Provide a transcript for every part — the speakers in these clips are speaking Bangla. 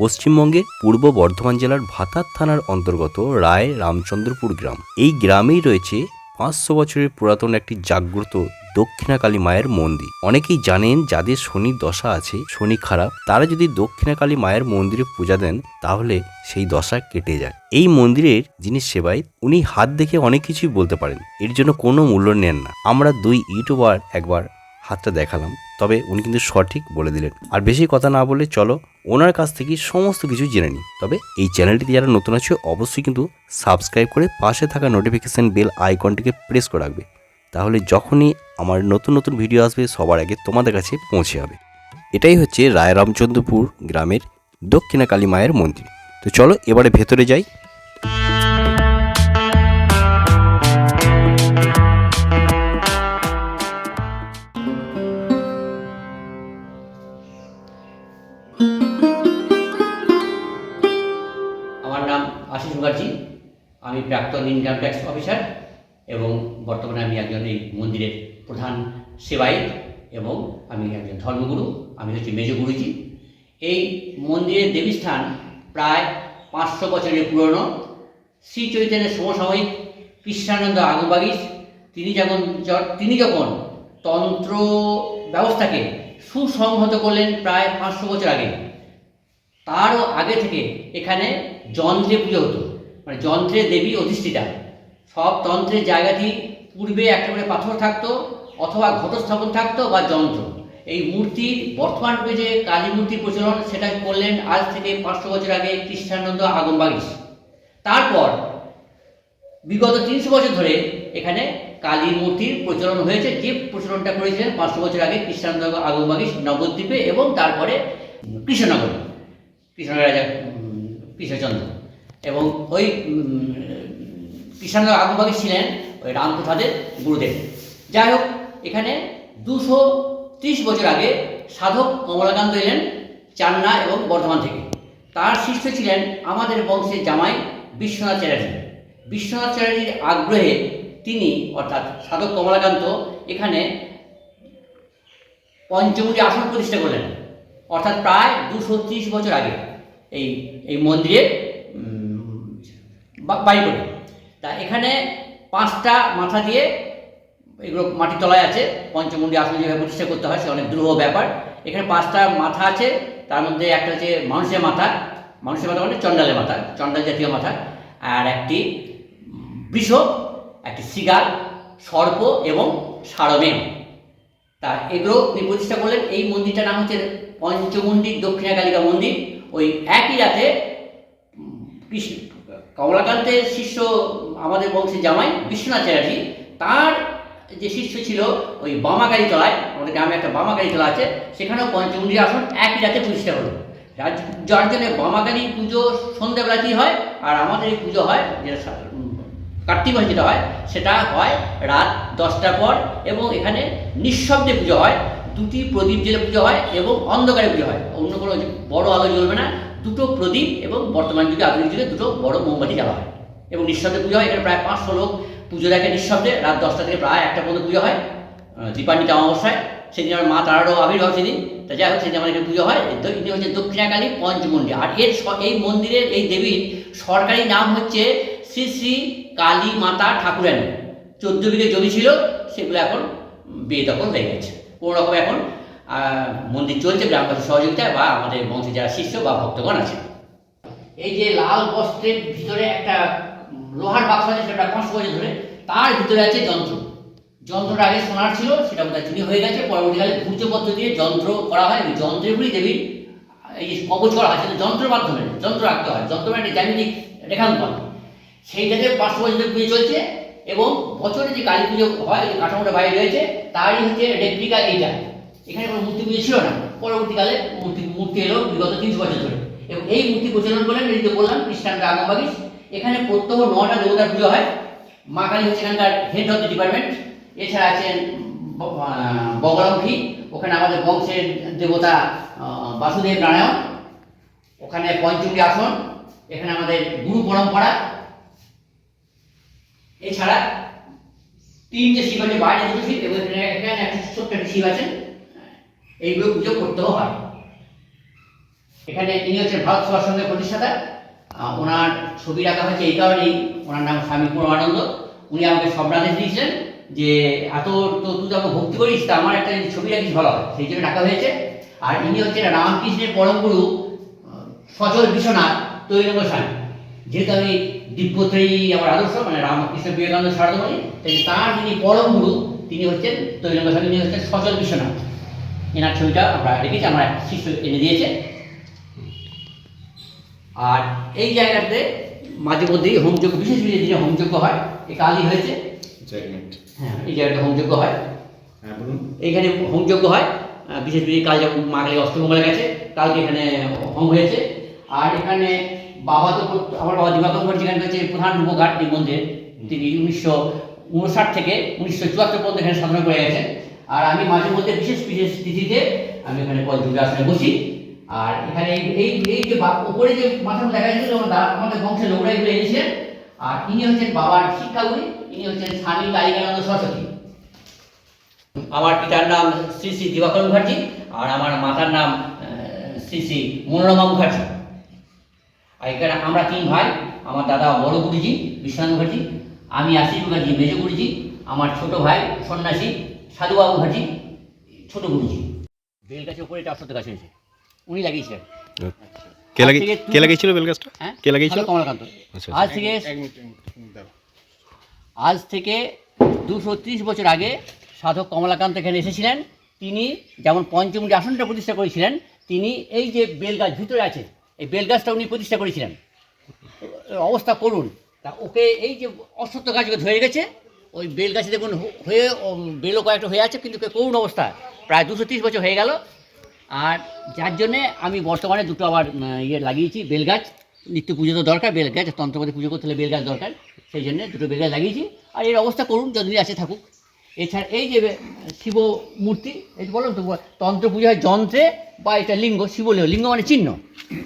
পশ্চিমবঙ্গের পূর্ব বর্ধমান জেলার ভাতার থানার অন্তর্গত রায় রামচন্দ্রপুর গ্রাম। এই গ্রামেই রয়েছে পাঁচশো বছরের পুরাতন একটি জাগ্রত দক্ষিণাকালী মায়ের মন্দির। অনেকেই জানেন যাদের শনির দশা আছে, শনি খারাপ, তারা যদি দক্ষিণাকালী মায়ের মন্দিরে পূজা দেন, তাহলে সেই দশা কেটে যায়। এই মন্দিরের যিনি সেবাই উনি হাত দেখে অনেক কিছুই বলতে পারেন। এর জন্য কোনো মূল্য নেন না। আমরা দুই ইউটিউবার একবার হাতটা দেখালাম, তবে উনি কিন্তু সঠিক বলে দিলেন। আর বেশি কথা না বলে চলো ওনার কাছ থেকে সমস্ত কিছু জেনে নিই। তবে এই চ্যানেলটিতে যারা নতুন আছে, অবশ্যই কিন্তু সাবস্ক্রাইব করে পাশে থাকা নোটিফিকেশান বেল আইকনটিকে প্রেস করে রাখবে। তাহলে যখনই আমার নতুন নতুন ভিডিও আসবে, সবার আগে তোমাদের কাছে পৌঁছে যাবে। এটাই হচ্ছে রায় রামচন্দ্রপুর গ্রামের দক্ষিণা কালী মায়ের মন্দির। তো চলো এবারে ভেতরে যাই। আমি প্রাক্তন ইনকাম ট্যাক্স অফিসার এবং বর্তমানে আমি একজন এই মন্দিরের প্রধান সেবায়িত এবং আমি একজন ধর্মগুরু, আমি হচ্ছি মেজ গুরুজি। এই মন্দিরের দেবীস্থান প্রায় পাঁচশো বছরের পুরনো। শ্রী চৈতন্যের সমসাময়িক কৃষ্ণানন্দ আগবাগিস তিনি যখন তিনি যখন তন্ত্র ব্যবস্থাকে সুসংহত করলেন প্রায় পাঁচশো বছর আগে, তারও আগে থেকে এখানে যন্ত্রে পুজো হতো। মানে যন্ত্রে দেবী অধিষ্ঠিতা। সব তন্ত্রের জায়গাটি পূর্বে একটা করে পাথর থাকতো, অথবা ঘটস্থাপন থাকতো বা যন্ত্র। এই মূর্তির বর্তমান রূপে যে কালী মূর্তির প্রচলন সেটা করলেন আজ থেকে পাঁচশো বছর আগে খ্রিস্টানন্দ আগমবাগিস তারপর বিগত তিনশো বছর ধরে এখানে কালী মূর্তির প্রচলন হয়েছে। যে প্রচলনটা করেছিলেন পাঁচশো বছর আগে খ্রিস্টানন্দ আগমবাগিস নবদ্বীপে এবং তারপরে কৃষ্ণনগরে। কৃষ্ণনগর রাজা কৃষ্ণচন্দ্র। এবং ওই উম, কৃষ্ণনগর আগমবাগী ছিলেন ওই রামপ্রসাদের গুরুদেব। যাই হোক এখানে দুশো ত্রিশ বছর আগে সাধক কমলাকান্ত এলেন চান্না এবং বর্ধমান থেকে। তার শিষ্য ছিলেন আমাদের বংশের জামাই বিশ্বনাথ চ্যাটার্জি। বিশ্বনাথ চ্যাটার্জির আগ্রহে তিনি অর্থাৎ সাধক কমলাকান্ত এখানে পঞ্চমুখী আসন প্রতিষ্ঠা করলেন। অর্থাৎ প্রায় দুশো বছর আগে এই এই মন্দিরে বা- বাড়ি করে। তা এখানে পাঁচটা মাথা দিয়ে এগুলো মাটির তলায় আছে, পঞ্চমুণ্ডী আসন যেভাবে প্রতিষ্ঠা করতে হয়, সে অনেক দুরূহ ব্যাপার। এখানে পাঁচটা মাথা আছে, তার মধ্যে একটা হচ্ছে মানুষের মাথা। মানুষের মাথা মানে চণ্ডালের মাথা, চণ্ডাল জাতীয় মাথা। আর একটি বৃষ, একটি সিগাল সর্প এবং সারমেয় তা এগুলো তিনি প্রতিষ্ঠা করলেন, এই মন্দিরটার নাম হচ্ছে পঞ্চমন্দির দক্ষিণা কালিকা মন্দির। ওই একই রাতে কমলাকান্তের শিষ্য আমাদের বংশের জামাই বিশ্বনাথ চ্যাটার্জি, তার যে শিষ্য ছিল ওই বামাকারী তলায় আমাদের গ্রামে একটা বামাকারী তলা আছে, সেখানেও পঞ্চমন্দির আসন একই রাতে প্রতিষ্ঠা হলো। যার জন্য বামাকালী পুজো সন্ধ্যাবেলাতেই হয়, আর আমাদের এই পুজো হয় যেটা কার্তিক মাসে যেটা হয়, সেটা হয় রাত দশটার পর, এবং এখানে নিঃশব্দে পুজো হয়, দুটি প্রদীপ জেলে পুজো হয়, এবং অন্ধকারে পুজো হয়। অন্য কোনো বড় আলো জ্বলবে না দুটো প্রদীপ এবং বর্তমান যুগে, আধুনিক যুগে দুটো বড় মোমবাতি জ্বালা হয়। এবং নিঃশব্দে পুজো হয়, এখানে প্রায় পাঁচশো লোক পুজো দেখে নিঃশব্দে রাত দশটা থেকে প্রায় একটা পর্যন্ত পুজো হয় দীপান্বিতা অমাবস্যায়। সেদিন আমার মা তারারও আবির্ভাব সেদিন। তা যাই হোক, সেদিন আমার এখানে পুজো হয়। তো ইনি হচ্ছে দক্ষিণাকালী পঞ্চমন্ডি আর এর এই মন্দিরের, এই দেবীর সরকারি নাম হচ্ছে শ্রী শ্রী কালী মাতা ঠাকুরানী। চোদ্দ বিঘে জমি ছিল, সেগুলো এখন বিয়ে দখল হয়ে গেছে। কোনো রকম এখন মন্দির চলছে গ্রামবাসীর সহযোগিতায় বা আমাদের বংশে যারা শিষ্য বা ভক্তগণ আছে এই যে লাল বস্ত্রের ভিতরে একটা লোহার বাক্স আছে, সেটা পাঁচশো বছর ধরে, তার ভিতরে আছে যন্ত্র। যন্ত্রটা আগে সোনার ছিল, সেটা বোধহয় চুরি হয়ে গেছে, পরবর্তীকালে ভূর্য পদ্ধতি দিয়ে যন্ত্র করা হয় এই যন্ত্রেরগুলি দেবীর এই যে কবচ করা হয়, সেটা যন্ত্রের মাধ্যমে, যন্ত্র রাখতে হয়, যন্ত্র মানে জ্যামিতিক রেখাঙ্কন। সেইটাতে পাঁচশো বছর ধরে পুজো চলছে, এবং বছরে যে কালী পুজো হয় কাঠামোটা বাইরে রয়েছে, তারই হচ্ছে রেপ্লিকা এইটা। এখানে কোনো মূর্তি পুজো ছিল না। পরবর্তীকালে মূর্তি মূর্তি এলো বিগত তিনশো বছর ধরে। এবং এই মূর্তি প্রচলন করলেন এই যে বললাম খ্রিস্টান আগমবাগিস এখানে প্রত্যহ নটা দেবতার পুজো হয়। মা কালী হচ্ছে এখানকার হেড অফ দ্য ডিপার্টমেন্ট এছাড়া আছেন বগলামুখী। ওখানে আমাদের বংশের দেবতা বাসুদেব নারায়ণ। ওখানে পঞ্চমী আসন। এখানে আমাদের গুরু পরম্পরা। এছাড়া তিনটে শিব আছে বাইরে দুটো শিব। এবং এখানে একটা ছোট্ট শিব আছেন। এইগুলো পুজো করতেও হয়। এখানে তিনি হচ্ছেন ভারত সঙ্গে প্রতিষ্ঠাতা ওনার ছবি রাখা হয়েছে এই কারণেই ওনার নাম স্বামী পরমানন্দ। উনি আমাকে স্বপ্নাদেশ দিয়েছিলেন যে, এত তো তুই তো ভক্তি করিস, তা আমার একটা ছবি রাখিস ভালো হয়। সেই জন্য রাখা হয়েছে। আর ইনি হচ্ছেন রামকৃষ্ণের পরম গুরু সচল বিশ্বনাথ তৈরঙ্গ স্বামী। যেহেতু আমি দিব্যত্রয়ী আমার আদর্শ মানে রামকৃষ্ণ বিবেকানন্দ সারদমণি তাই তার যিনি পরম গুরু তিনি হচ্ছেন তৈরঙ্গ স্বামী, তিনি হচ্ছেন সচল বিশ্বনাথ। এনার ছবিটা আমরা রেখেছি আমার শিষ্য এনে দিয়েছে। আর এই জায়গাতে মাঝে মধ্যেই হোমযজ্ঞ বিশেষ বিশেষ দিনে হোমযজ্ঞ হয় এই কালই হয়েছে। হ্যাঁ এই জায়গাটা হোমযজ্ঞ হয়। হ্যাঁ এইখানে হোমযজ্ঞ হয় বিশেষ বিশেষ কাল যেমন মাগলে অষ্টমঙ্গলে গেছে কালকে এখানে হোম হয়েছে। আর এখানে বাবা তো আমার বাবা দিবাকর মুখার্জি এখানে হচ্ছে প্রধান রূপঘাট এই মন্দির। তিনি উনিশশো উনষাট থেকে উনিশশো চুয়াত্তর পর্যন্ত এখানে সাধনা করে গেছেন। আর আমি মাঝে মধ্যে বিশেষ বিশেষ তিথিতে আমি এখানে যুগে আসনে বসি। আর এখানে এই এই যে উপরে যে মাথা দেখা যাচ্ছে আমাদের বংশের লোকরা এগুলো এনেছিলেন আর ইনি হচ্ছেন বাবার শিক্ষাগুরু, ইনি হচ্ছেন স্বামী কালিকানন্দ সরস্বতী। আমার পিতার নাম শ্রী শ্রী দিবাকর মুখার্জি, আর আমার মাতার নাম শ্রী শ্রী মনোরমা মুখার্জি। আর এখানে আমরা তিন ভাই, আমার দাদা বড় গুরুজি, বিশ্বনাথ মুখার্জি, আমি আশিস মুখার্জি, মেজ গুরুজি, আমার ছোট ভাই সন্ন্যাসী সাধুবাবু মুখার্জি ছোট গুরুজি। বেল গাছের উপরে অশ্বত্থ গাছ হয়েছে। উনি লাগিয়েছিলেন। কে লাগিয়ে আজ থেকে কে লাগিয়েছিল বেলগাছটা হ্যাঁ? কে লাগিয়েছিল? কমলাকান্ত। আচ্ছা, আজ থেকে এক মিনিট এক মিনিট দাও। আজ থেকে দুশো ত্রিশ বছর আগে সাধক কমলাকান্ত এখানে এসেছিলেন। তিনি যেমন পঞ্চমুণ্ডি আসনটা প্রতিষ্ঠা করেছিলেন তিনি এই যে বেলগাছ ভিতরে আছে এই বেলগাছটা উনি প্রতিষ্ঠা করেছিলেন। অবস্থা করুন। তা ওকে এই যে অশ্বত্থ গাছকে ধরে গেছে ওই বেল গাছে দেখুন হয়ে বেলও কয়েকটা হয়ে আছে, কিন্তু করুণ অবস্থা? প্রায় দুশো তিরিশ বছর হয়ে গেল। আর যার জন্যে আমি বর্তমানে দুটো আবার ইয়ে লাগিয়েছি বেল গাছ নিত্য পুজো তো দরকার বেল গাছ তন্ত্রপতি পুজো করতে হলে বেল গাছ দরকার। সেই জন্য দুটো বেল গাছ লাগিয়েছি। আর এর অবস্থা করুন, যতদিন আছে থাকুক। এছাড়া এই যে, শিব মূর্তি, এই বললাম তো তন্ত্র পুজো হয় যন্ত্রে বা এটা লিঙ্গ, শিবলিঙ্গ, লিঙ্গ মানে চিহ্ন।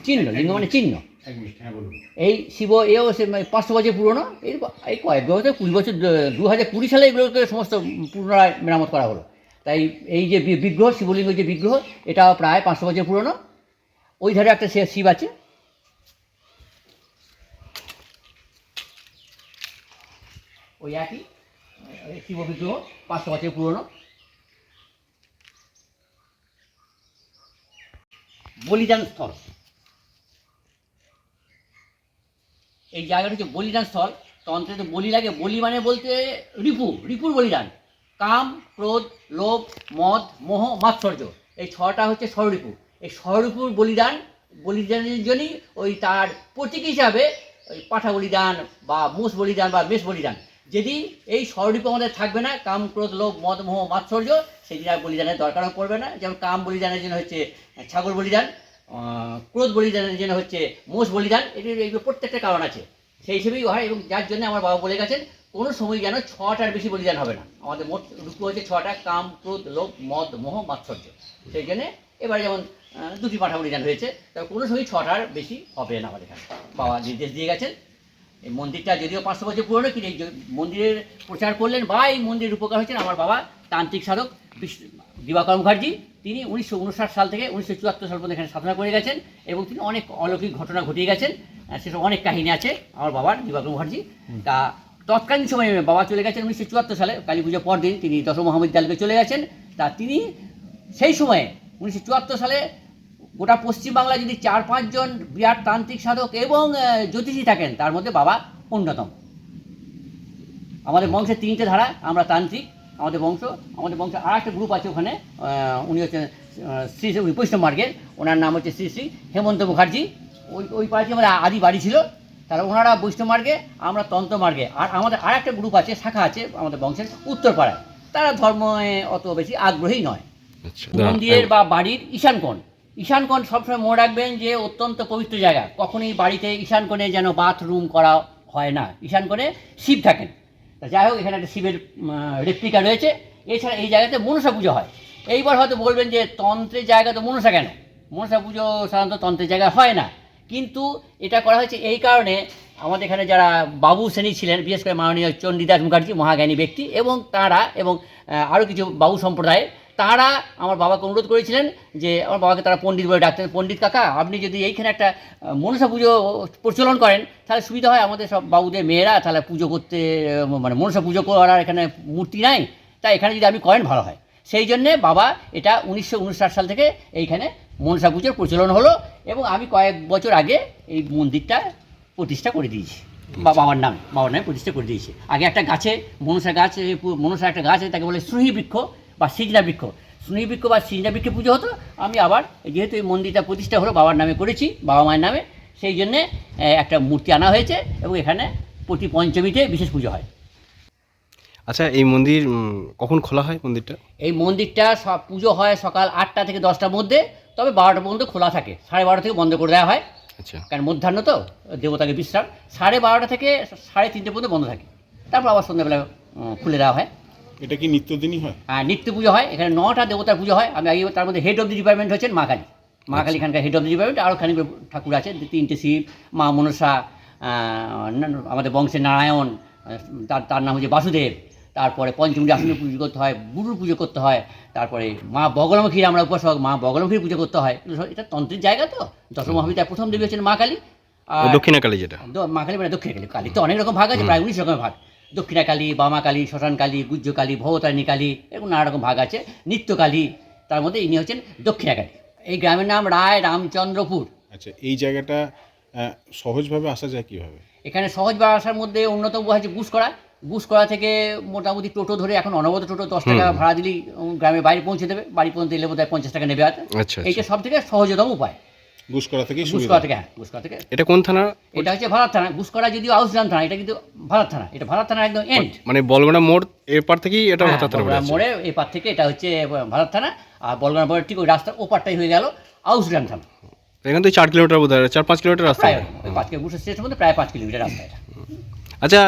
চিহ্ন, লিঙ্গ মানে চিহ্ন। হ্যাঁ বলুন এই শিব এও সে মানে পাঁচশো বছর পুরনো, এই এই কয়েক বছর, কুড়ি বছর, দু হাজার কুড়ি সালে এগুলোকে সমস্ত পুনরায় মেরামত করা হলো। তাই এই যে বিগ্রহ, শিবলিঙ্গ যে বিগ্রহ, এটা প্রায় পাঁচশো বছর পুরনো। ওই ধারে একটা সে, শিব আছে। ওই একই শিব বিগ্রহ পাঁচশো বছর পুরনো। বলিদান স্থল। এই জায়গাটা হচ্ছে বলিদান স্থল। তন্ত্রে তো বলি লাগে বলি মানে বলতে রিপু, রিপুর বলিদান। কাম, ক্রোধ, লোভ, মদ, মোহ, মাৎসর্য। এই ছটা হচ্ছে ষড়রিপু এই ষড়রিপুর বলিদান, বলিদানের জন্যই ওই তার প্রতীক হিসাবে ওই পাঠা বলিদান বা মোষ বলিদান বা মেষ বলিদান। যদি এই ষড়রিপু আমাদের থাকবে না, কাম, ক্রোধ, লোভ, মদ, মোহ, মাৎসর্য, সেই দিন আর বলিদানের দরকারও পড়বে না। যেমন কাম বলিদানের জন্য হচ্ছে ছাগল বলিদান ক্রোধ বলিদানের জন্য হচ্ছে, মোষ বলিদান এটির এইগুলো প্রত্যেকটা কারণ আছে। সেই হিসেবেই হয় এবং যার জন্য আমার বাবা বলে গেছেন, কোনো সময় যেন ছটার বেশি বলিদান হবে না। আমাদের মোট রূপ হচ্ছে ছটা, কাম, ক্রোধ, লোভ, মদ, মোহ, মাৎসর্য। সেই জন্যে এবারে যেমন দুটি পাঠা বলিদান হয়েছে তবে কোনো সময় ছটার বেশি হবে না আমাদের এখানে। বাবা নির্দেশ দিয়ে গেছেন, এই মন্দিরটা যদিও পাঁচশো বছর পুরনো, কিন্তু এই মন্দিরের প্রচার করলেন বা এই মন্দিরের উপকার হয়েছেন আমার বাবা, তান্ত্রিক সাধক দিবাকর মুখার্জি। তিনি উনিশশো উনষাট সাল থেকে উনিশশো চুয়াত্তর সাল পর্যন্ত এখানে সাধনা করে গেছেন এবং তিনি অনেক অলৌকিক ঘটনা ঘটিয়ে গেছেন। সেসব অনেক কাহিনী আছে আমার বাবার দিবাকর মুখার্জি। তা তৎকালীন সময়ে বাবা চলে গেছেন উনিশশো চুয়াত্তর সালে কালী পুজোর পর দিন তিনি দশম মহাবিদ্যালয়ে চলে গেছেন। তা তিনি সেই সময়ে উনিশশো চুয়াত্তর সালে গোটা পশ্চিমবাংলায় যদি চার পাঁচজন বিরাট তান্ত্রিক সাধক এবং জ্যোতিষী থাকেন তার মধ্যে বাবা অন্যতম। আমাদের বংশের তিনটে ধারা আমরা তান্ত্রিক আমাদের বংশ আমাদের বংশে আর একটা গ্রুপ আছে ওখানে উনি হচ্ছেন শ্রী শ্রী বৈষ্ণব মার্গের ওনার নাম হচ্ছে শ্রী শ্রী হেমন্ত মুখার্জি। ওই ওই পাড়াতে আমাদের আদি বাড়ি ছিল। তারা ওনারা বৈষ্ণব মার্গে আমরা তন্ত্র মার্গে। আর আমাদের আর একটা গ্রুপ আছে শাখা আছে আমাদের বংশের উত্তর পাড়ায় তারা ধর্মে অত বেশি আগ্রহী নয়। আচ্ছা মন্দিরের বা বাড়ির ঈশান কোণ ঈশান কোণ সবসময় মনে রাখবেন যে অত্যন্ত পবিত্র জায়গা। কখনই বাড়িতে ঈশান কোণে যেন বাথরুম করা হয় না। ঈশান কোণে শিব থাকেন। তা যাই হোক, এখানে একটা শিবের রেপ্লিকা রয়েছে। এছাড়া এই জায়গাতে মনসা পুজো হয়। এইবার হয়তো বলবেন যে তন্ত্রের জায়গা তো মনসা কেন? মনসা পুজো সাধারণত তন্ত্রের জায়গায় হয় না। কিন্তু এটা করা হয়েছে এই কারণে আমাদের এখানে যারা বাবু শ্রেণি ছিলেন, বিশেষ করে মাননীয় চণ্ডীদাস মুখার্জি, মহাজ্ঞানী ব্যক্তি এবং তারা এবং আরও কিছু বাবু সম্প্রদায় তারা আমার বাবাকে অনুরোধ করেছিলেন যে আমার বাবাকে তারা পণ্ডিত বলে ডাকতেন। পণ্ডিত কাকা আপনি যদি এইখানে একটা মনসা পুজো প্রচলন করেন তাহলে সুবিধা হয় আমাদের সব বাবুদের মেয়েরা তাহলে পুজো করতে মানে মনসা পুজো করার এখানে মূর্তি নাই তাই এখানে যদি আপনি করেন ভালো হয়। সেই জন্যে বাবা এটা উনিশশো উনষাট সাল থেকে এইখানে মনসা পুজোর প্রচলন হলো এবং আমি কয়েক বছর আগে এই মন্দিরটা প্রতিষ্ঠা করে দিয়েছি। বা বাবার নামে বাবার নামে প্রতিষ্ঠা করে দিয়েছি। আগে একটা গাছে মনসা গাছ মনসা একটা গাছ তাকে বলে শ্রুহি বৃক্ষ বা সিজনা বৃক্ষ। বৃক্ষ বা সিজনা বৃক্ষে পুজো হতো। আমি আবার যেহেতু এই মন্দিরটা প্রতিষ্ঠা হলো বাবার নামে করেছি বাবা মায়ের নামে সেই জন্যে একটা মূর্তি আনা হয়েছে এবং এখানে প্রতি পঞ্চমীতে বিশেষ পুজো হয়। আচ্ছা এই মন্দির কখন খোলা হয় মন্দিরটা? এই মন্দিরটা সব পুজো হয় সকাল আটটা থেকে দশটার মধ্যে তবে বারোটা পর্যন্ত খোলা থাকে। সাড়ে বারোটা থেকে বন্ধ করে দেওয়া হয়। আচ্ছা। কারণ মধ্যাহ্ন তো দেবতাকে বিশ্রাম। সাড়ে বারোটা থেকে সাড়ে তিনটে পর্যন্ত বন্ধ থাকে। তারপর আবার সন্ধ্যাবেলা খুলে দেওয়া হয়। এটা কি নিত্যদিনই হয়? আর নিত্য পুজো হয়। এখানে নটা দেবতার পুজো হয়। আমি আগে তার মধ্যে হেড অফ দি ডিপার্টমেন্ট হচ্ছেন মা কালী মা কালী এখানকার হেড অফ দি ডিপার্টমেন্ট আরও খানিক ঠাকুর আছে তিনটে শিব মা মনসা আমাদের বংশের নারায়ণ তার তার নাম হচ্ছে বাসুদেব। তারপরে পঞ্চমী আসনে পুজো করতে হয় বুড়ুর পুজো করতে হয়। তারপরে মা বগলমুখীর আমরা উপাসক মা বগলমুখীর পুজো করতে হয়। এটা তন্ত্রের জায়গা তো। দশম মহাবিদ্যার প্রথম দেবী হচ্ছেন মা কালী আর দক্ষিণাকালী যেটা। মা কালী মানে দক্ষিণ কালী কালী তো অনেক রকম ভাগ আছে প্রায় উনিশ রকমের ভাগ। দক্ষিণা কালী বামা কালী শ্মশান কালী গুজ্জ কালী ভবতারিণী কালী এরকম নানা রকম ভাগ আছে নিত্যকালী তার মধ্যে ইনি হচ্ছেন দক্ষিণা কালী এই গ্রামের নাম রায় রামচন্দ্রপুর। আচ্ছা এই জায়গাটা সহজভাবে আসা যায় কীভাবে? এখানে সহজভাবে আসার মধ্যে অন্যতম হচ্ছে গুসকরা। গুসকরা থেকে মোটামুটি টোটো ধরে এখন অনবত টোটো দশ টাকা ভাড়া দিলেই গ্রামের বাইরে পৌঁছে দেবে। বাড়ি পর্যন্ত এলে বোধ হয় পঞ্চাশ টাকা নেবে হয়তো আচ্ছা এইটা আচ্ছা। সব থেকে সহজতম উপায়। গুসকরা সুবিধা গুসকরা থেকে হ্যাঁ গুসকরা থেকে। এটা কোন থানা? এটা হচ্ছে ভারত থানা। গুসকরা যদিও আউসগ্রাম থানা এটা কিন্তু ভারত থানা। এটা ভারত থানা একদম এন্ড মানে বলগোনা মোড় এরপার থেকেই এটা ভাতা থানা। মোড়ে এই পার থেকে এটা হচ্ছে ভারত থানা আর বলগ্রাম মোড়ের ঠিক ওই রাস্তার ওপারটাই হয়ে গেল আউসগ্রাম থানা। এখান থেকে চার কিলোমিটার বোধ হয় চার পাঁচ কিলোমিটার রাস্তা। ওই পাঁচ কিলোমিটার স্টেশনের মধ্যে প্রায় পাঁচ কিলোমিটার রাস্তা এটা। আচ্ছা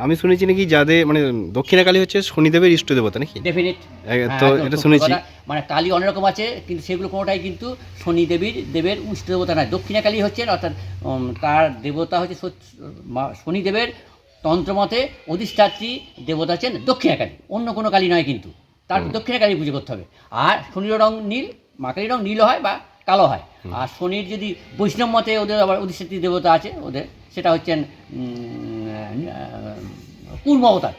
আমি শুনেছি নাকি যাদের মানে দক্ষিণাকালী হচ্ছে শনিদেবের ইষ্ট দেবতা নাকি? ডেফিনিট এ- তো এটা শুনেছি। মানে কালী অনেক রকম আছে কিন্তু সেগুলো কোনোটাই কিন্তু শনি দেবীর দেবের উষ্ণ দেবতা নয়। দক্ষিণা কালী হচ্ছেন অর্থাৎ তার দেবতা হচ্ছে শনিদেবের তন্ত্রমতে অধিষ্ঠাত্রী দেবতা হচ্ছেন দক্ষিণা কালী। অন্য কোনো কালী নয় কিন্তু। তার দক্ষিণা কালী পুজো করতে হবে। আর শনির রং নীল মা কালীর রং নীল হয় বা কালো হয়। আর শনির যদি বৈষ্ণব মতে ওদের আবার অধিষ্ঠাত্রী দেবতা আছে ওদের সেটা হচ্ছেন কুর্ম অবতার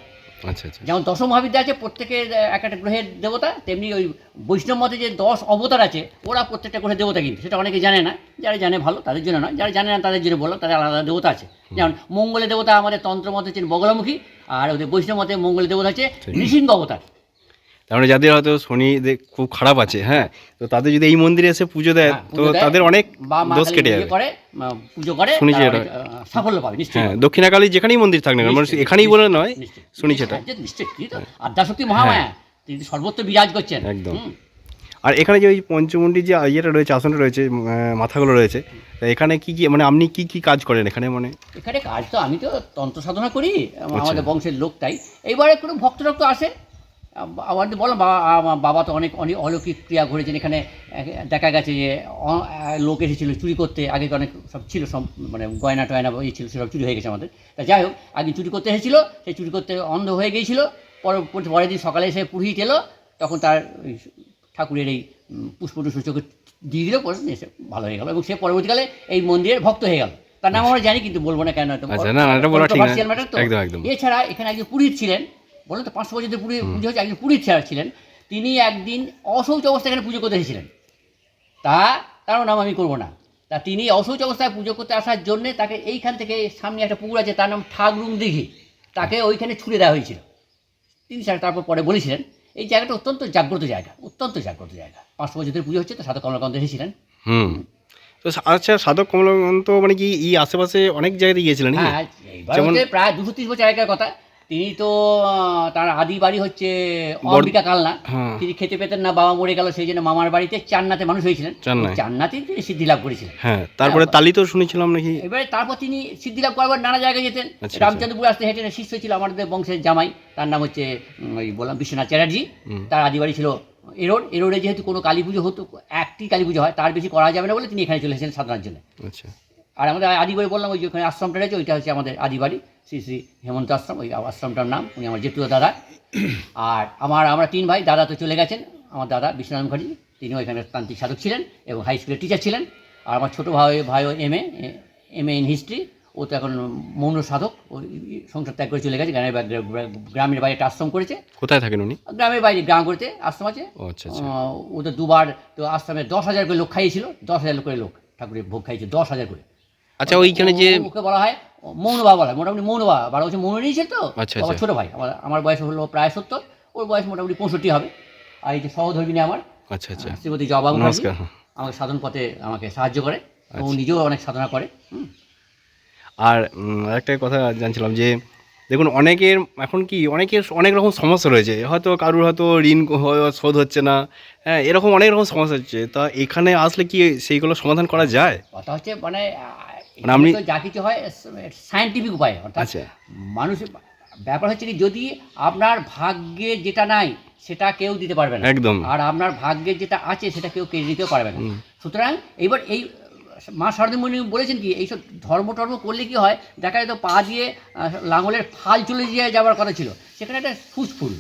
আচ্ছা আচ্ছা। যেমন দশম মহাবিদ্যা আছে প্রত্যেকের এক একটা গ্রহের দেবতা তেমনি ওই বৈষ্ণব মতে যে দশ অবতার আছে ওরা প্রত্যেকটা গ্রহের দেবতা কিন্তু। সেটা অনেকে জানে না। যারা জানে ভালো তাদের জন্য নয়। যারা জানে না তাদের জন্য বলো তাদের আলাদা দেবতা আছে। যেমন মঙ্গলের দেবতা আমাদের তন্ত্র মতে হচ্ছেন বগলামুখী আর ওদের বৈষ্ণব মতে মঙ্গলের দেবতা আছে নৃসিংহ অবতার। তার মানে যাদের হয়তো শনি খুব খারাপ আছে হ্যাঁ তো তাদের যদি এই মন্দিরে এসে পুজো দেয় হ্যাঁ, তো তাদের অনেক দোষ কেটে ইয়ে যাবে পুজো করে। সাফল্য পাবে নিশ্চয়ই হ্যাঁ দক্ষিণাকালী যেখানেই মন্দির থাক না মানুষ এখানেই বলে নয়। শুনেছি এটা হ্যাঁ, নিশ্চয়ই আদ্যাশক্তি মহামায়া তিনি সর্বত্র বিরাজ করছেন একদম। আর এখানে যে ওই পঞ্চমন্ডির যে ইয়েটা রয়েছে আসনটা রয়েছে মাথাগুলো রয়েছে এখানে কি কি মানে আপনি কি কি কাজ করেন এখানে মানে এখানে কাজ তো আমি তো তন্ত্র সাধনা করি আচ্ছা। আমাদের বংশের লোক তাই এইবারে কোনো ভক্ত টক্ত আসে আমাদের বললাম বাবা বাবা তো অনেক অনেক অলৌকিক ক্রিয়া ঘটেছেন। এখানে দেখা গেছে যে লোক এসেছিল চুরি করতে। আগে তো অনেক সব ছিল সব মানে গয়না টয়না এই ছিল সেসব চুরি হয়ে গেছে আমাদের। তা যাই হোক আগে চুরি করতে এসেছিল সেই চুরি করতে অন্ধ হয়ে গিয়েছিল। পরে পরের দিন সকালে এসে পুরোহিত এলো তখন তার ঠাকুরের এই পুষ্প টুষ্প চোখে দিয়ে দিল পরে এসে ভালো হয়ে গেল। এবং সে পরবর্তীকালে এই মন্দিরের ভক্ত হয়ে গেল। তার নাম আমরা জানি কিন্তু বলব না কেন। আচ্ছা। এছাড়া এখানে একজন পুরোহিত ছিলেন বলুন তো পাঁচশো বছর পুরোহিত পুজো হচ্ছে একজন পুরীর ছাড়া ছিলেন। তিনি একদিন অশৌচ অবস্থায় এখানে পুজো করতে এসেছিলেন। তা তার নাম আমি করব না। তা তিনি অশৌচ অবস্থায় পুজো করতে আসার জন্যে তাকে এইখান থেকে সামনে একটা পুকুর আছে তার নাম ঠাগরুং দিঘি। তাকে ওইখানে ছুড়ে দেওয়া হয়েছিল। তিনি স্যার তারপর পরে বলেছিলেন। এই জায়গাটা অত্যন্ত জাগ্রত জায়গা অত্যন্ত জাগ্রত জায়গা। পাঁচশো বছর ধরে পুজো হচ্ছে তো সাধক কমলাকান্ত এসেছিলেন। হুম। তো আচ্ছা সাধক কমলকান্ত মানে কি এই আশেপাশে অনেক জায়গায় গিয়েছিলেন হ্যাঁ প্রায় দুশো তিরিশ বছর আগেকার কথা। তিনি তো তার আদি বাড়ি হচ্ছে অম্বিকা কালনা। হ্যাঁ। তিনি খেতে পেতেন না বাবা মরে গেল সেই জন্য মামার বাড়িতে চান্নাতে মানুষ হয়েছিলেন। চান্নাতেই তিনি সিদ্ধি লাভ করেছিলেন। হ্যাঁ তারপরে তালি তো শুনেছিলাম নাকি? এবারে তারপর তিনি সিদ্ধি লাভ করবার নানা জায়গায় যেতেন। আচ্ছা, রামচন্দ্রপুর আসতে হেঁটে শিষ্য ছিল আমাদের বংশের জামাই তার নাম হচ্ছে ওই বললাম বিশ্বনাথ চ্যাটার্জি। তার আদি বাড়ি ছিল এরোড। এরোডে যেহেতু কোনো কালী পুজো হতো একটি কালী পুজো হয় তার বেশি করা যাবে না বলে তিনি এখানে চলে এসেছেন সাধনার জন্য। আচ্ছা। আর আমাদের আদি বাড়ি বললাম ওই যে ওখানে আশ্রমটা রয়েছে ওইটা হচ্ছে আমাদের আদি বাড়ি। শ্রী শ্রী হেমন্ত আশ্রম ওই আশ্রমটার নাম উনি আমার জেঠুয়া দাদা। আর আমার আমরা তিন ভাই দাদা তো চলে গেছেন আমার দাদা বিশ্বনাথ মুখার্জি তিনিও এখানে তান্ত্রিক সাধক ছিলেন এবং হাই স্কুলের টিচার ছিলেন। আর আমার ছোটো ভাই ভাইও M A M A in history ও তো এখন মৌন সাধক ও সংসার ত্যাগ করে চলে গেছে গ্রামের গ্রামের বাইরে একটা আশ্রম করেছে। কোথায় থাকেন উনি? গ্রামের বাইরে গ্রাম করতে আশ্রম আছে। ও আচ্ছা আচ্ছা। ও তো দুবার তো আশ্রমে দশ হাজার করে লোক খাইয়েছিল দশ হাজার করে লোক ঠাকুরের ভোগ খাইয়েছে দশ হাজার করে। আচ্ছা ওইখানে যে ওকে বলা হয় মৌন বাবা বলা মোটামুটি মৌন বাবা। বাবা হচ্ছে মৌন নিয়েছে তো। আচ্ছা, আমার আচ্ছা। ভাই। আমার আমার বয়স হলো প্রায় সত্তর। ওর বয়স মোটামুটি পঁয়ষট্টি হবে। আর এই যে সহধর্মিনী আমার আচ্ছা আচ্ছা। শ্রীমতী জবা নমস্কার। হ্যাঁ। আমাকে সাধন পথে আমাকে সাহায্য করে। আচ্ছা। ও নিজেও অনেক সাধনা করে। আর একটা কথা জানছিলাম যে দেখুন অনেকের এখন কি অনেকের অনেক রকম সমস্যা রয়েছে। হয়তো কারুর হয়তো ঋণ শোধ হচ্ছে না। হ্যাঁ এরকম অনেক রকম সমস্যা হচ্ছে। তা এখানে আসলে কি সেইগুলো সমাধান করা যায়? কথা হচ্ছে মানে মানে আপনি- যা কিছু হয় সায়েন্টিফিক উপায় অর্থাৎ আচ্ছা। মানুষের ব্যাপার হচ্ছে কি যদি আপনার ভাগ্যে যেটা নাই সেটা কেউ দিতে পারবে না। একদম। আর আপনার ভাগ্যে যেটা আছে সেটা কেউ কেড়ে দিতেও পারবে না। সুতরাং এইবার এই মা শারদমণি বলেছেন কি এইসব ধর্ম টর্ম করলে কি হয় দেখা যেত পা দিয়ে লাঙলের ফাল চলে দিয়ে যাওয়ার কথা ছিল। সেখানে একটা ফুসফুল।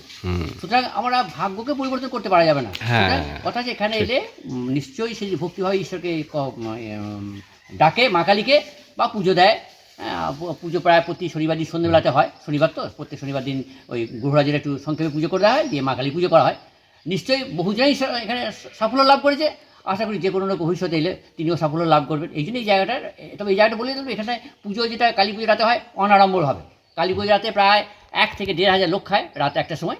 সুতরাং আমরা ভাগ্যকে পরিবর্তন করতে পারা যাবে না। হ্যাঁ। কথা হচ্ছে এখানে এলে নিশ্চয়ই সেই ভক্তিভাবে ঈশ্বরকে ডাকে মা কালীকে বা পুজো দেয়। পুজো প্রায় প্রতি শনিবার দিন সন্ধ্যেবেলাতে হয়, শনিবার তো, প্রত্যেক শনিবার দিন ওই গ্রহরাজের একটু সংক্ষেপে পুজো করা হয়, দিয়ে মা কালী পুজো করা হয়। নিশ্চয়ই বহুজনেই এখানে সাফল্য লাভ করেছে। আশা করি যে কোনো লোক ভবিষ্যতে এলে তিনিও সাফল্য লাভ করবেন। এই জন্য এই জায়গাটার তবে এই জায়গাটা বলে দেবো এখানে পুজো যেটা কালী পুজো রাতে হয় অনাড়ম্বর হবে। কালী পুজো রাতে প্রায় এক থেকে দেড় হাজার লোক খায় রাত একটার সময়।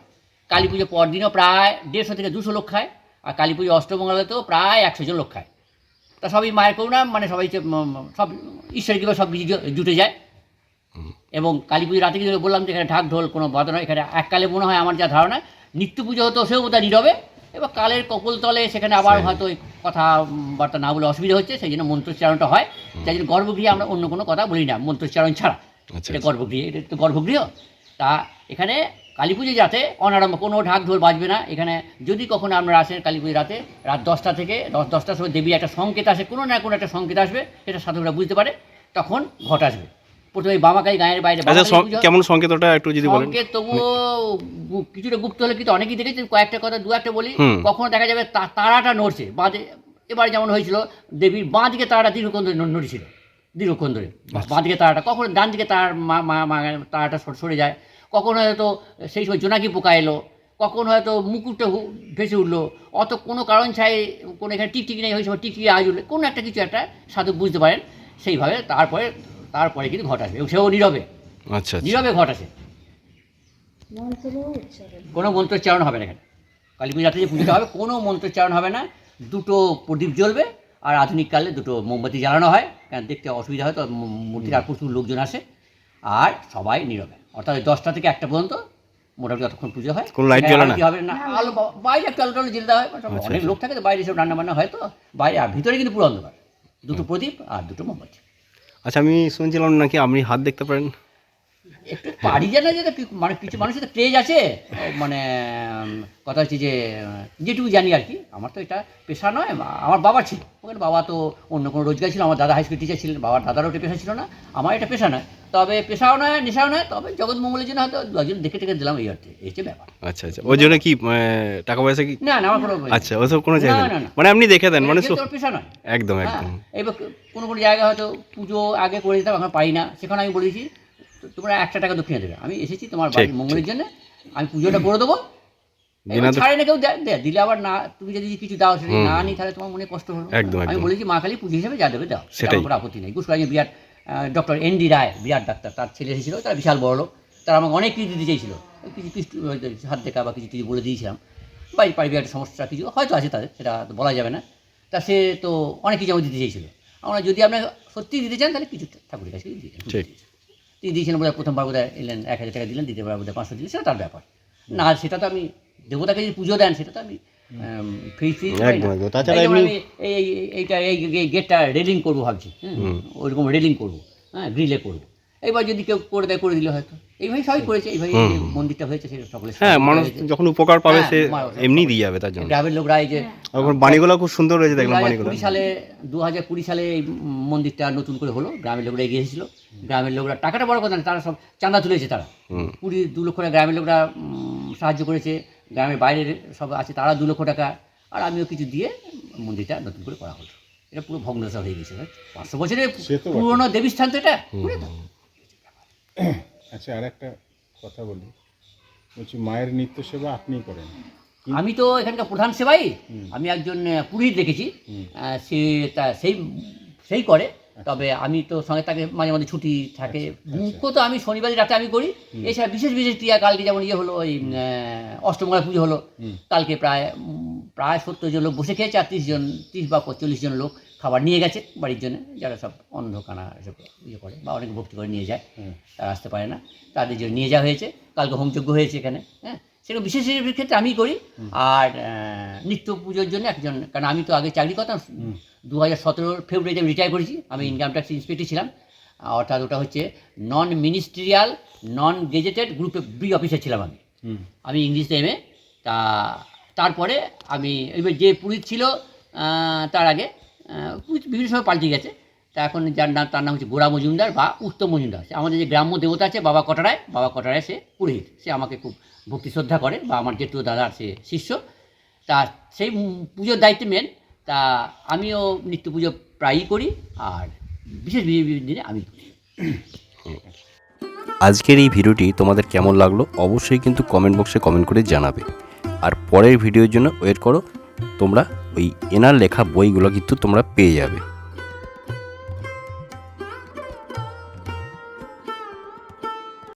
কালী পুজো পর দিনও প্রায় দেড়শো থেকে দুশো লোক খায়, আর কালী পুজো অষ্টমঙ্গলাতেও প্রায় একশো জন লোক খায়। তা সবই মায়ের করুণা মানে সবাই সব ঈশ্বরের কৃপা সব কিছু জুটে যায়। এবং কালী পুজোর রাতে কিন্তু বললাম যে এখানে ঢাক ঢোল কোনো বাধা নয় এখানে এককালে মনে হয় আমার যা ধারণা। নিত্য পুজো হতো সেও বোধহয় নীরবে এবার কালের কপল তলে সেখানে আবার হয়তো ওই কথা উম, বার্তা না বলে অসুবিধা হচ্ছে সেই জন্য মন্ত্রোচ্চারণটা হয়। তাই জন্য গর্ভগৃহে আমরা অন্য কোনো কথা বলি না মন্ত্রোচ্চারণ ছাড়া। আচ্ছা এটা গর্ভগৃহ এটা তো গর্ভগৃহ। তা এখানে কালী পুজো যাতে অনারম্ভ কোনো ঢাক ঢোল বাজবে না। এখানে যদি কখনো আপনারা আসেন কালী পুজো রাতে রাত দশটা থেকে দশ দশটার সময় দেবীর একটা সংকেত আসে কোনো না কোনো একটা সংকেত আসবে সেটা সাধকরা বুঝতে পারে তখন ঘট আসবে। প্রথমে এই বামাকালী গায়ের বাইরে আচ্ছা। কেমন সংকেতটা একটু যদি বলেন? সংকেত তবুও কিছুটা গুপ্ত হলে কিন্তু অনেকেই দেখেছি কয়েকটা কথা দু একটা বলি। কখনো দেখা যাবে তারাটা নড়ছে বাঁধে এবার যেমন হয়েছিল দেবীর বাঁ দিকে তারাটা দীর্ঘক্ষণ ধরে নড়ছিল দীর্ঘক্ষণ ধরে। বাঁ দিকে তারাটা কখনো ডান দিকে তার মা মা মা তারাটা সরে যায়। কখনো হয়তো সেই সময় জোনাকি পোকা এলো কখন হয়তো মুকুটটা ভেসে উঠল অত কোনো কারণ ছাই কোনো এখানে টিকটিকি নেই ওই সময় টিকটিকি আজ উঠলে কোনো একটা কিছু একটা সাধক বুঝতে পারেন। সেইভাবে তারপরে তারপরে কিন্তু ঘট আসবে সেও নীরবে। আচ্ছা আচ্ছা। নীরবে ঘট আসে মন্ত্র উচ্চারণ। কোনো মন্ত্রোচ্চারণ হবে না এখানে। কালী পূজাতে যে পুজোটা হবে কোনো মন্ত্রোচ্চারণ হবে না। দুটো প্রদীপ জ্বলবে আর আধুনিক কালে দুটো মোমবাতি জ্বালানো হয়। কারণ দেখতে অসুবিধা হয় তো মূর্তির আর প্রচুর লোকজন আসে আর সবাই নীরবে। অর্থাৎ দশটা থেকে একটা পর্যন্ত মোটামুটি যতক্ষণ পুজো হয় কোনো লাইট জ্বলে না? আরতি হবে না। আলো বাইরে একটু আলো টালো জ্বেলে দেওয়া হয় আচ্ছা, অনেক আচ্ছা। লোক থাকে তো বাইরে সব রান্না বান্না হয় তো বাইরে আর ভিতরে কিন্তু পুরো অন্ধকার। দুটো প্রদীপ আর দুটো মোমবাতি। আচ্ছা আমি শুনছিলাম নাকি আপনি হাত দেখতে পারেন? একটু পারি জানা যে মানে কিছু মানুষের তো ক্রেজ আছে। মানে কথা হচ্ছে যে যেটুকু জানি আর কি আমার তো এটা পেশা নয় আমার বাবা ছিল। ওখানে বাবা তো অন্য কোনো রোজগার ছিল আমার দাদা হাই স্কুল টিচার ছিলেন বাবার দাদারও এটা পেশা ছিল না আমার এটা পেশা নয়। তবে পেশাও নয় নেশাও নয় তবে জগৎ মঙ্গলের জন্য হয়তো দুজন দেখে টেকে দিলাম এই অর্থে এই হচ্ছে ব্যাপার। আচ্ছা আচ্ছা ওই জন্য কি টাকা পয়সা কি? না না আমার কোনো আচ্ছা ওসব কোনো জায়গা না, না। মানে আপনি দেখে দেন মানে পেশা নয়। একদম হ্যাঁ একদম। এবার কোনো কোনো জায়গায় হয়তো পুজো আগে করে দিতাম এখন পারি না সেখানে আমি বলেছি তোমরা একশো টাকা দক্ষিণে দেবে। আমি এসেছি তোমার বাড়ির মঙ্গলের জন্য। আমি পুজোটা করে দেবো। ছাড়ে না কেউ। দিলে আবার না তুমি যদি কিছু দাও সেটা না নি তাহলে তোমার মনে কষ্ট একদম, আমি বলেছি মা কালী পুজো হিসেবে যা দেবে দাও। সেটাই। কোনো আপত্তি নেই। বিরাট ডক্টর এন ডি রায় বিরাট ডাক্তার তার ছেলে এসেছিল তারা বিশাল বড় লোক। তারা আমাকে অনেক কিছু দিতে চেয়েছিল কিছু কিছু হাত দেখা বা কিছু কিছু বলে দিয়েছিলাম। বাড়ি পারিবারিক একটা সমস্যা কিছু হয়তো আছে তাদের সেটা বলা যাবে না। তা সে তো অনেক কিছু আমাকে দিতে চেয়েছিল আমরা যদি আপনার সত্যি দিতে চান তাহলে কিছু ঠাকুরের কাছে দিয়ে। তিনি দিয়েছিলেন বোধহয় প্রথমবার বোধহয় এলেন এক হাজার টাকা দিলেন দ্বিতীয়বার বোধহয় পাঁচশো দিলেন সেটা তার ব্যাপার। না সেটা তো আমি দেবতাকে যদি পুজো দেন সেটা তো আমি ফ্রি ফ্রি একদম, একদম। তাছাড়া আমি এই এই- এইটা এই এই গেটটা রেলিং করব ভাবছি হ্যাঁ ওইরকম রেলিং করব হ্যাঁ গ্রিলে করব। এবার যদি কেউ করে দেয় করে দিলে হয়তো। এইভাবে সবাই করেছে এইভাবে এই মন্দিরটা হয়েছে সেটা সকলে হ্যাঁ মানুষ যখন উপকার পাবে হ্যাঁ, সে এমনি দিয়ে যাবে তার জন্য। গ্রামের লোকরা এই যে এখন বাণীগুলো খুব সুন্দর রয়েছে দু দেখলাম বাণীগুলো। কুড়ি সালে দু হাজার কুড়ি সালে এই মন্দিরটা নতুন করে হলো গ্রামের লোকরা এগিয়ে এসেছিল। গ্রামের লোকরা টাকাটা বড় কথা না তারা সব চাঁদা তুলেছে তারা। কুড়ি দু লক্ষ টাকা গ্রামের লোকরা সাহায্য করেছে। গ্রামের বাইরের সব আছে তারা দু লক্ষ টাকা। আর আমিও কিছু দিয়ে মন্দিরটা নতুন করে করা হলো। এটা পুরো ভগ্নদশা হয়ে গেছে পাঁচশো বছরের। পুরোনো দেবীস্থান তো এটা। আচ্ছা আর একটা কথা বলি। বলছি মায়ের নিত্য সেবা আপনিই করেন। আমি তো এখানকার প্রধান সেবাই। আমি একজন পুরোহিত দেখেছি। সে তা সেই সেই করে। তবে আমি তো সঙ্গে তাকে মাঝে মাঝে ছুটি থাকে। মুখ্য তো আমি শনিবার রাতে আমি করি। এছাড়া বিশেষ বিশেষ ক্রিয়া কালকে যেমন ইয়ে হলো ওই অষ্টমঙ্গলা পুজো হলো। কালকে প্রায় প্রায় সত্তর জন লোক বসে খেয়েছে আর তিরিশ জন তিরিশ বা চল্লিশ জন লোক খাবার নিয়ে গেছে বাড়ির জন্য যারা সব অন্ধকানা এসব ইয়ে করে বা অনেকে ভক্তি করে নিয়ে যায় তারা আসতে পারে না। তাদের জন্য নিয়ে যাওয়া হয়েছে কালকে হোমযজ্ঞ হয়েছে এখানে হ্যাঁ? সেরকম বিশেষ ক্ষেত্রে আমি করি। আর নিত্য পুজোর জন্য একজন কারণ আমি তো আগে চাকরি করতাম দু হাজার সতেরো ফেব্রুয়ারিতে আমি রিটায়ার করেছি আমি ইনকাম ট্যাক্স ইন্সপেক্টর ছিলাম। অর্থাৎ ওটা হচ্ছে নন মিনিস্ট্রিয়াল নন গেজেটেড গ্রুপে বি অফিসার ছিলাম আমি। আমি ইংলিশে এমএ তা তারপরে আমি এবার যে পুরীত ছিল তার আগে বিভিন্ন সময় পাল্টে গেছে। তা এখন যার নাম তার নাম হচ্ছে গোড়া মজুমদার বা উত্তম মজুমদার। সে আমাদের যে গ্রাম্য দেবতা আছে, বাবা কটারায় বাবা কটারায় সে পুরোহিত। সে আমাকে খুব ভক্তি শ্রদ্ধা করে বা আমার জেঠু দাদার সে শিষ্য। তা সেই পুজোর দায়িত্ব মেন তা আমিও নিত্য পুজো প্রায়ই করি আর বিশেষ বিশেষ বিশেষ দিনে আমি করি। আজকের এই ভিডিওটি তোমাদের কেমন লাগল অবশ্যই কিন্তু কমেন্ট বক্সে কমেন্ট করে জানাবে। আর পরের ভিডিওর জন্য ওয়েট করো। তোমরা ওই এনার লেখা বইগুলো কিন্তু তোমরা পেয়ে যাবে।